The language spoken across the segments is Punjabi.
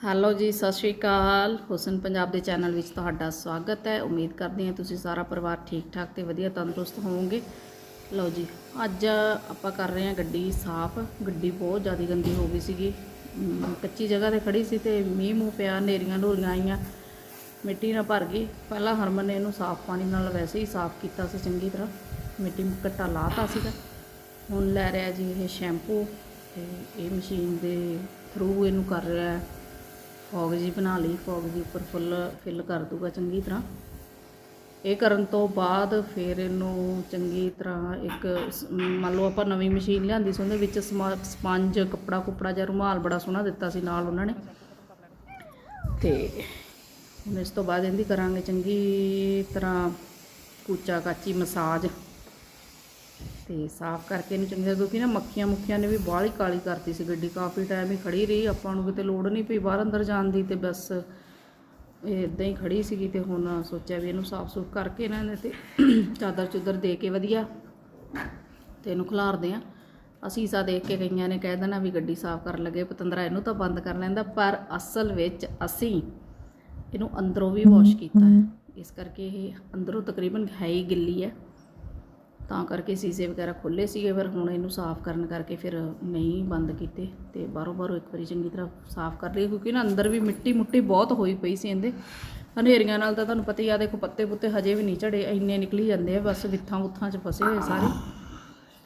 ਹੈਲੋ ਜੀ, ਸਤਿ ਸ਼੍ਰੀ ਅਕਾਲ। ਹੁਸਨ ਪੰਜਾਬ ਦੇ ਚੈਨਲ ਵਿੱਚ ਤੁਹਾਡਾ ਸਵਾਗਤ ਹੈ। ਉਮੀਦ ਕਰਦੇ ਹਾਂ ਤੁਸੀਂ ਸਾਰਾ ਪਰਿਵਾਰ ਠੀਕ ਠਾਕ ਤੇ ਵਧੀਆ ਤੰਦਰੁਸਤ ਹੋਵੋਗੇ। ਲਓ ਜੀ, ਅੱਜ ਆਪਾਂ ਕਰ ਰਹੇ ਹਾਂ ਗੱਡੀ ਸਾਫ਼। ਗੱਡੀ ਬਹੁਤ ਜ਼ਿਆਦਾ ਗੰਦੀ ਹੋ ਗਈ ਸੀਗੀ। ਕੱਚੀ ਜਗ੍ਹਾ ਤੇ ਖੜੀ ਸੀ ਤੇ ਮੀਂਹ ਮੂੰਹ ਪਿਆ ਨੇਰੀਆਂ ਢੋਰੀਆਂ ਆਈਆਂ, ਮਿੱਟੀ ਨਾਲ ਭਰ ਗਈ। ਪਹਿਲਾਂ ਹਰਮਨ ਨੇ ਇਹਨੂੰ ਸਾਫ਼ ਪਾਣੀ ਨਾਲ ਵੈਸੇ ਹੀ ਸਾਫ਼ ਕੀਤਾ ਸੀ, ਚੰਗੀ ਤਰ੍ਹਾਂ। ਮਿੱਟੀ ਘੱਟਾ ਲਾਤਾ ਸੀਗਾ। ਹੁਣ ਲੈ ਰਿਹਾ ਜੀ ਇਹ ਸ਼ੈਂਪੂ ਤੇ ਇਹ ਮਸ਼ੀਨ ਦੇ ਥਰੂ ਇਹਨੂੰ ਕਰ ਰਿਹਾ ਹੈ। ਫੌਗ ਜੀ ਬਣਾ ਲਈ, ਫੌਗ ਜੀ ਉੱਪਰ ਫੁੱਲ ਫਿਲ ਕਰ ਦੂਗਾ ਚੰਗੀ ਤਰ੍ਹਾਂ। ਇਹ ਕਰਨ ਤੋਂ ਬਾਅਦ ਫਿਰ ਇਹਨੂੰ ਚੰਗੀ ਤਰ੍ਹਾਂ ਇੱਕ ਮੰਨ ਲਓ ਆਪਾਂ ਨਵੀਂ ਮਸ਼ੀਨ ਲਿਆਂਦੀ ਸੀ, ਉਹਦੇ ਵਿੱਚ ਸਮਾ- ਸਪੰਜ, ਕੱਪੜਾ ਕੁਪੜਾ ਜਾਂ ਰੁਮਾਲ ਬੜਾ ਸੋਹਣਾ ਦਿੱਤਾ ਸੀ ਨਾਲ ਉਹਨਾਂ ਨੇ। ਤੇ ਹੁਣ ਇਸ ਤੋਂ ਬਾਅਦ ਇਹਦੀ ਕਰਾਂਗੇ ਚੰਗੀ ਤਰ੍ਹਾਂ ਕੂਚਾ ਕਾਚੀ ਮਸਾਜ। ਤੇ ਸਾਫ਼ ਕਰਕੇ ਇਹਨੂੰ ਚੰਗੀ ਤਰ੍ਹਾਂ ਕਿਉਂਕਿ ਨਾ, ਮੱਖੀਆਂ ਮੁੱਖੀਆਂ ਨੇ ਵੀ ਬਾਹਲੀ ਕਾਲੀ ਕਰਤੀ ਸੀ ਗੱਡੀ, ਕਾਫੀ ਟਾਈਮ ਹੀ ਖੜੀ ਰਹੀ, ਆਪਾਂ ਨੂੰ ਕਿਤੇ ਲੋੜ ਨਹੀਂ ਪਈ ਬਾਹਰ ਅੰਦਰ ਜਾਣ ਦੀ ਤੇ ਬਸ ਇਹ ਇਦਾਂ ਹੀ ਖੜੀ ਸੀਗੀ ਤੇ ਹੁਣ ਸੋਚਿਆ ਵੀ ਇਹਨੂੰ ਸਾਫ਼ ਸੁਥਰਾ ਕਰਕੇ ਨਾ ਇਹਦੇ ਤੇ ਚਾਦਰ ਚੁੱਦਰ ਦੇ ਕੇ ਵਧੀਆ ਤੇ ਇਹਨੂੰ ਖਿਲਾਰਦੇ ਆ ਅਸੀਂ ਸਾ ਦੇਖ ਕੇ ਗਈਆਂ ਨੇ ਕਹਿ ਦੇਣਾ ਵੀ ਗੱਡੀ ਸਾਫ਼ ਕਰਨ ਲੱਗੇ, ਪਤੰਦਰਾ ਇਹਨੂੰ ਤਾਂ ਬੰਦ ਕਰ ਲੈਂਦਾ, ਪਰ ਅਸਲ ਵਿੱਚ ਅਸੀਂ ਇਹਨੂੰ ਅੰਦਰੋਂ ਵੀ ਵਾਸ਼ ਕੀਤਾ ਹੈ। ਇਸ ਕਰਕੇ ਇਹ ਅੰਦਰੋਂ ਤਕਰੀਬਨ ਹੈ ਹੀ ਗਿੱਲੀ ਹੈ। ਤਾਂ ਕਰਕੇ ਸੀਸੇ ਵਗੈਰਾ ਖੁੱਲੇ ਸੀਗੇ ਪਰ ਹੁਣ ਇਹਨੂੰ ਸਾਫ਼ ਕਰਨ ਕਰਕੇ ਫਿਰ ਨਹੀਂ ਬੰਦ ਕੀਤੇ ਤੇ ਬਾਹਰੋਂ ਬਾਹਰੋਂ ਇੱਕ ਵਾਰੀ ਚੰਗੀ ਤਰ੍ਹਾਂ ਸਾਫ਼ ਕਰ ਲਈ ਕਿਉਂਕਿ ਨਾ ਅੰਦਰ ਵੀ ਮਿੱਟੀ ਮੁੱਟੀ ਬਹੁਤ ਹੋਈ ਪਈ ਸੀ ਇਹਦੇ। ਹਨੇਰੀਆਂ ਨਾਲ ਤਾਂ ਤੁਹਾਨੂੰ ਪਤਾ ਹੀ ਆ, ਦੇਖੋ ਪੱਤੇ ਪੁੱਤੇ ਹਜੇ ਵੀ ਨਹੀਂ ਝੜੇ, ਇੰਨੇ ਨਿਕਲੀ ਜਾਂਦੇ ਆ, ਬਸ ਵਿੱਥਾਂ ਉੱਥਾਂ 'ਚ ਫਸੇ ਹੋਏ ਸਾਰੇ।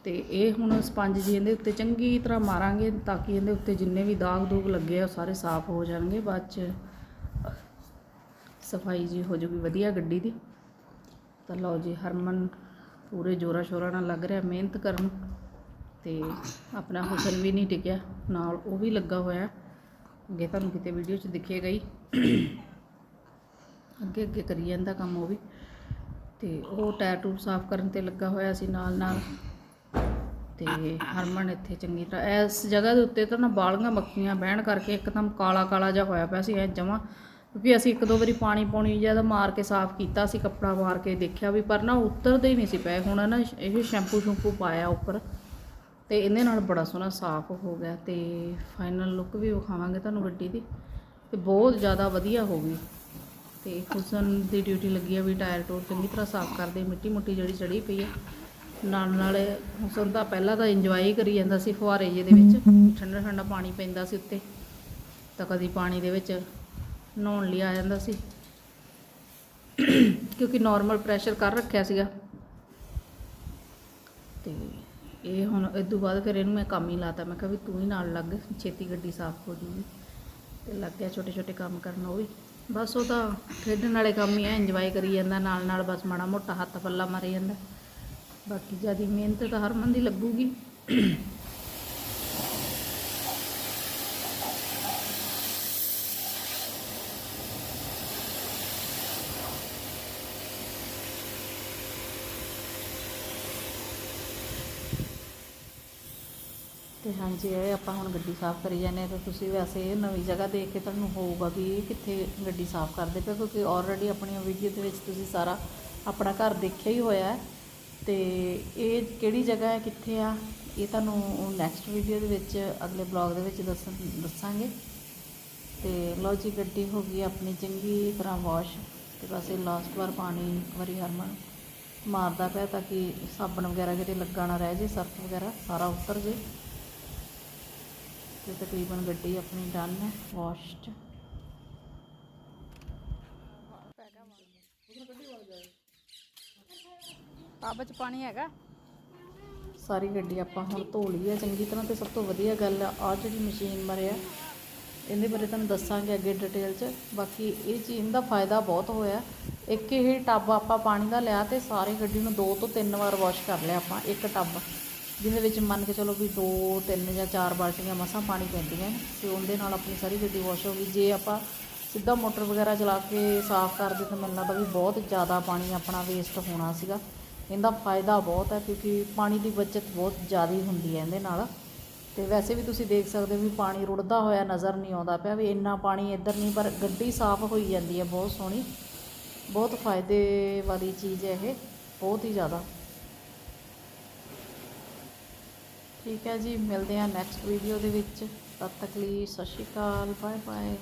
ਤੇ ਇਹ ਹੁਣ ਸਪੰਜ ਜੀ ਇਹਦੇ ਉੱਤੇ ਚੰਗੀ ਤਰ੍ਹਾਂ ਮਾਰਾਂਗੇ ਤਾਂ ਕਿ ਇਹਦੇ ਉੱਤੇ ਜਿੰਨੇ ਵੀ ਦਾਗ ਦੂਗ ਲੱਗੇ ਆ, ਉਹ ਸਾਰੇ ਸਾਫ਼ ਹੋ ਜਾਣਗੇ। ਬਾਅਦ 'ਚ ਸਫ਼ਾਈ ਜੀ ਹੋ ਜੂਗੀ ਵਧੀਆ ਗੱਡੀ ਦੀ। ਤਾਂ ਲਓ ਜੀ ਹਰਮਨ ਪੂਰੇ ਜੋਰਾ ਸ਼ੋਰਾ ਨਾਲ ਲੱਗ ਰਿਹਾ, ਮਿਹਨਤ ਕਰਨ ਤੇ ਆਪਣਾ ਹੁਸਨ ਵੀ ਨਹੀਂ ਟਿਕਿਆ। ਨਾਲ ਉਹ ਵੀ ਲੱਗਾ ਹੋਇਆ। ਅੱਗੇ ਤੁਹਾਨੂੰ ਕਿਤੇ ਵੀਡੀਓ 'ਚ ਦਿਖੇਗਾ ਹੀ। ਅੱਗੇ ਅੱਗੇ ਕਰੀ ਜਾਂਦਾ ਕੰਮ ਉਹ ਵੀ। ਤੇ ਉਹ ਟਾਇਰ ਟੂਰ ਸਾਫ਼ ਕਰਨ ਤੇ ਲੱਗਾ ਹੋਇਆ ਸੀ ਨਾਲ ਨਾਲ। ਤੇ ਹਰਮਨ ਇੱਥੇ ਚੰਗੀ ਤਰ੍ਹਾਂ, ਇਸ ਜਗ੍ਹਾ ਦੇ ਉੱਤੇ ਤਾਂ ਨਾ ਬਾਲੀਆਂ ਮੱਖੀਆਂ ਬਹਿਣ ਕਰਕੇ ਇੱਕਦਮ ਕਾਲਾ ਕਾਲਾ ਜਿਹਾ ਹੋਇਆ ਪਿਆ ਸੀ, ਐ ਜਮਾ ਕਿਉਂਕਿ ਅਸੀਂ ਇੱਕ ਦੋ ਵਾਰੀ ਪਾਣੀ ਪਾਉਣੀ ਜ਼ਿਆਦਾ ਮਾਰ ਕੇ ਸਾਫ਼ ਕੀਤਾ ਸੀ ਕੱਪੜਾ ਮਾਰ ਕੇ ਦੇਖਿਆ ਵੀ ਪਰ ਨਾ ਉੱਤਰਦੇ ਹੀ ਨਹੀਂ ਸੀ ਪਏ। ਹੁਣ ਨਾ ਇਹ ਸ਼ੈਂਪੂ ਸ਼ੈਂਪੂ ਪਾਇਆ ਉੱਪਰ ਤੇ ਇਹਦੇ ਨਾਲ ਬੜਾ ਸੋਹਣਾ ਸਾਫ਼ ਹੋ ਗਿਆ ਤੇ ਫਾਈਨਲ ਲੁੱਕ ਵੀ ਵਿਖਾਵਾਂਗੇ ਤੁਹਾਨੂੰ ਗੱਡੀ ਦੀ ਤੇ ਬਹੁਤ ਜ਼ਿਆਦਾ ਵਧੀਆ ਹੋ ਗਈ। ਤੇ ਹੁਸਨ ਦੀ ਡਿਊਟੀ ਲੱਗੀ ਆ ਵੀ ਟਾਇਰ ਟੂਰ ਚੰਗੀ ਤਰ੍ਹਾਂ ਸਾਫ਼ ਕਰਦੇ ਮਿੱਟੀ ਮੁੱਟੀ ਜਿਹੜੀ ਚੜੀ ਪਈ ਆ। ਨਾਲ ਨਾਲ ਹੁਸਨ ਦਾ ਪਹਿਲਾਂ ਤਾਂ ਇੰਜੋਏ ਕਰੀ ਜਾਂਦਾ ਸੀ ਫੁਹਾਰੇ ਜਿਹੇ ਦੇ ਵਿੱਚ ਠੰਡਾ ਠੰਡਾ ਪਾਣੀ ਪੈਂਦਾ ਸੀ ਉੱਤੇ। ਤਾਂ ਕਦੀ ਪਾਣੀ ਦੇ ਵਿੱਚ ਨਹਾਉਣ ਲਈ ਆ ਜਾਂਦਾ ਸੀ। ਕਿਉਂਕਿ ਨਾਰਮਲ ਪ੍ਰੈਸ਼ਰ ਕਰ ਰੱਖਿਆ ਸੀਗਾ। ਤੇ ਇਹ ਹੁਣ ਇਸ ਤੋਂ ਬਾਅਦ ਫਿਰ ਇਹਨੂੰ ਮੈਂ ਕੰਮ ਹੀ ਲਾਤਾ। ਮੈਂ ਕਿਹਾ ਵੀ ਤੂੰ ਹੀ ਨਾਲ ਲੱਗ, ਛੇਤੀ ਗੱਡੀ ਸਾਫ਼ ਹੋ ਜੂਗੀ। ਤੇ ਲੱਗ ਗਿਆ ਛੋਟੇ ਛੋਟੇ ਕੰਮ ਕਰਨ ਉਹ ਵੀ। ਬਸ ਉਹ ਤਾਂ ਖੇਡਣ ਵਾਲੇ ਕੰਮ ਹੀ ਆ ਇੰਜੋਏ ਕਰੀ ਜਾਂਦਾ ਨਾਲ ਨਾਲ ਬਸ ਮਾੜਾ ਮੋਟਾ ਹੱਥ ਪੱਲਾ ਮਾਰੀ ਜਾਂਦਾ। ਬਾਕੀ ਜਿਆਦੀ ਮਿਹਨਤ ਤਾਂ ਹਰਮਨ ਦੀ ਲੱਗੂਗੀ। ਤੇ ਹਾਂਜੀ, ਇਹ ਆਪਾਂ ਹੁਣ ਗੱਡੀ ਸਾਫ਼ ਕਰੀ ਜਾਂਦੇ ਹਾਂ, ਤਾਂ ਤੁਸੀਂ ਵੈਸੇ ਇਹ ਨਵੀਂ ਜਗ੍ਹਾ ਦੇਖ ਕੇ ਤੁਹਾਨੂੰ ਹੋਊਗਾ ਵੀ ਇਹ ਕਿੱਥੇ ਗੱਡੀ ਸਾਫ਼ ਕਰਦੇ ਪਏ ਕਿਉਂਕਿ ਆਲਰੇਡੀ ਆਪਣੀਆਂ ਵੀਡੀਓ ਦੇ ਵਿੱਚ ਤੁਸੀਂ ਸਾਰਾ ਆਪਣਾ ਘਰ ਦੇਖਿਆ ਹੀ ਹੋਇਆ ਹੈ। ਤੇ ਇਹ ਕਿਹੜੀ ਜਗ੍ਹਾ ਹੈ, ਕਿੱਥੇ ਆ, ਇਹ ਤੁਹਾਨੂੰ ਨੈਕਸਟ ਵੀਡੀਓ ਦੇ ਵਿੱਚ, ਅਗਲੇ ਬਲੌਗ ਦੇ ਵਿੱਚ ਦੱਸਣ, ਦੱਸਾਂਗੇ। ਤੇ ਲਓ ਜੀ, ਗੱਡੀ ਹੋ ਗਈ ਆਪਣੀ ਚੰਗੀ ਤਰ੍ਹਾਂ ਵਾਸ਼ ਤੇ ਬਸ ਇਹ ਲਾਸਟ ਵਾਰ ਪਾਣੀ ਇੱਕ ਵਾਰੀ ਹਰਮਨ ਮਾਰਦਾ ਪਿਆ ਤਾਂ ਕਿ ਸਾਬਣ ਵਗੈਰਾ ਕਿਤੇ ਲੱਗਾ ਨਾ ਰਹਿ ਜੇ, ਸਰਫ ਵਗੈਰਾ ਸਾਰਾ ਉਤਰ ਜੇ। ਤੇ ਤਕਰੀਬਨ ਗੱਡੀ ਆਪਣੀ ਡਨ ਹੈ ਵਾਸ਼ਡ ਟੱਬ 'ਚ ਪਾਣੀ ਹੈਗਾ? ਸਾਰੀ ਗੱਡੀ ਆਪਾਂ ਹੁਣ ਧੋ ਲਈ ਹੈ। ਚੰਗੀ ਤਰ੍ਹਾਂ ਤੇ ਸਭ ਤੋਂ ਵਧੀਆ ਗੱਲ ਆ ਜਿਹੜੀ ਮਸ਼ੀਨ ਬਾਰੇ ਆ ਇਹਦੇ ਬਾਰੇ ਤੁਹਾਨੂੰ ਦੱਸਾਂਗੇ ਅੱਗੇ ਡਿਟੇਲ 'ਚ। ਬਾਕੀ ਇਹ ਚੀਜ਼ ਦਾ ਫਾਇਦਾ ਬਹੁਤ ਹੋਇਆ। ਇੱਕ ਇਹ ਟੱਬ ਆਪਾਂ ਪਾਣੀ ਦਾ ਲਿਆ ਤੇ ਸਾਰੀ ਗੱਡੀ ਨੂੰ ਦੋ ਤੋਂ ਤਿੰਨ ਵਾਰ ਵਾਸ਼ ਕਰ ਲਿਆ ਆਪਾਂ ਇੱਕ ਟੱਬ। ਜਿਹਦੇ ਵਿੱਚ ਮੰਨ ਕੇ ਚਲੋ ਵੀ ਦੋ, ਤਿੰਨ ਜਾਂ ਚਾਰ ਬਾਲਟੀਆਂ ਮਸਾਂ ਪਾਣੀ ਪੈਂਦੀਆਂ ਨੇ, ਤੇ ਉਹਦੇ ਨਾਲ ਆਪਣੀ ਸਾਰੀ ਗੱਡੀ ਵਾਸ਼ ਹੋ ਗਈ। ਜੇ ਆਪਾਂ ਸਿੱਧਾ ਮੋਟਰ ਵਗੈਰਾ ਚਲਾ ਕੇ ਸਾਫ਼ ਕਰਦੇ ਤਾਂ ਮੈਨੂੰ ਲੱਗਦਾ ਵੀ ਬਹੁਤ ਜ਼ਿਆਦਾ ਪਾਣੀ ਆਪਣਾ ਵੇਸਟ ਹੋਣਾ ਸੀਗਾ। ਇਹਦਾ ਫਾਇਦਾ ਬਹੁਤ ਹੈ ਕਿਉਂਕਿ ਪਾਣੀ ਦੀ ਬਚਤ ਬਹੁਤ ਜ਼ਿਆਦਾ ਹੁੰਦੀ ਹੈ ਇਹਦੇ ਨਾਲ। ਤੇ ਵੈਸੇ ਵੀ ਤੁਸੀਂ ਦੇਖ ਸਕਦੇ ਹੋ ਵੀ ਪਾਣੀ ਰੁੜਦਾ ਹੋਇਆ ਨਜ਼ਰ ਨਹੀਂ ਆਉਂਦਾ ਪਿਆ ਵੀ ਇੰਨਾ ਪਾਣੀ ਇੱਧਰ ਨਹੀਂ, ਪਰ ਗੱਡੀ ਸਾਫ਼ ਹੋਈ ਜਾਂਦੀ ਹੈ, ਬਹੁਤ ਸੋਹਣੀ। ਬਹੁਤ ਫਾਇਦੇ ਵਾਲੀ ਚੀਜ਼ ਹੈ ਇਹ, ਬਹੁਤ ਹੀ ਜ਼ਿਆਦਾ। ਠੀਕ ਹੈ ਜੀ, ਮਿਲਦੇ ਹਾਂ ਨੈਕਸਟ ਵੀਡੀਓ ਦੇ ਵਿੱਚ। ਤਦ ਤੱਕ ਲਈ ਸਤਿ ਸ਼੍ਰੀ ਅਕਾਲ ਬਾਏ ਬਾਏ